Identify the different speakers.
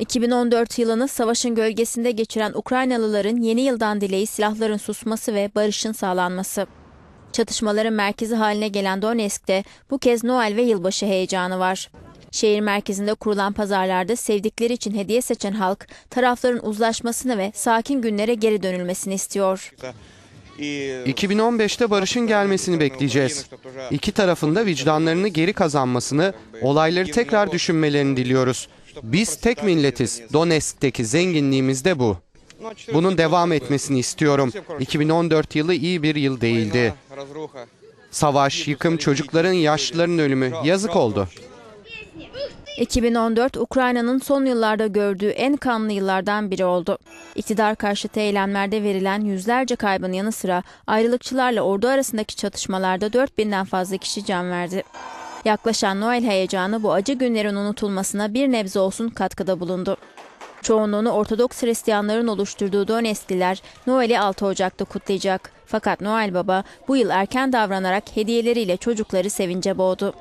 Speaker 1: 2014 yılını savaşın gölgesinde geçiren Ukraynalıların yeni yıldan dileği silahların susması ve barışın sağlanması. Çatışmaların merkezi haline gelen Donetsk'te bu kez Noel ve yılbaşı heyecanı var. Şehir merkezinde kurulan pazarlarda sevdikleri için hediye seçen halk tarafların uzlaşmasını ve sakin günlere geri dönülmesini istiyor.
Speaker 2: 2015'te barışın gelmesini bekleyeceğiz. İki tarafın da vicdanlarını geri kazanmasını, olayları tekrar düşünmelerini diliyoruz. Biz tek milletiz. Donetsk'teki zenginliğimiz de bu. Bunun devam etmesini istiyorum. 2014 yılı iyi bir yıl değildi. Savaş, yıkım, çocukların, yaşlıların ölümü yazık oldu.
Speaker 1: 2014 Ukrayna'nın son yıllarda gördüğü en kanlı yıllardan biri oldu. İktidar karşıtı eylemlerde verilen yüzlerce kaybın yanı sıra ayrılıkçılarla ordu arasındaki çatışmalarda 4000'den fazla kişi can verdi. Yaklaşan Noel heyecanı bu acı günlerin unutulmasına bir nebze olsun katkıda bulundu. Çoğunluğunu Ortodoks Hristiyanların oluşturduğu Donetskliler Noel'i 6 Ocak'ta kutlayacak. Fakat Noel Baba bu yıl erken davranarak hediyeleriyle çocukları sevince boğdu.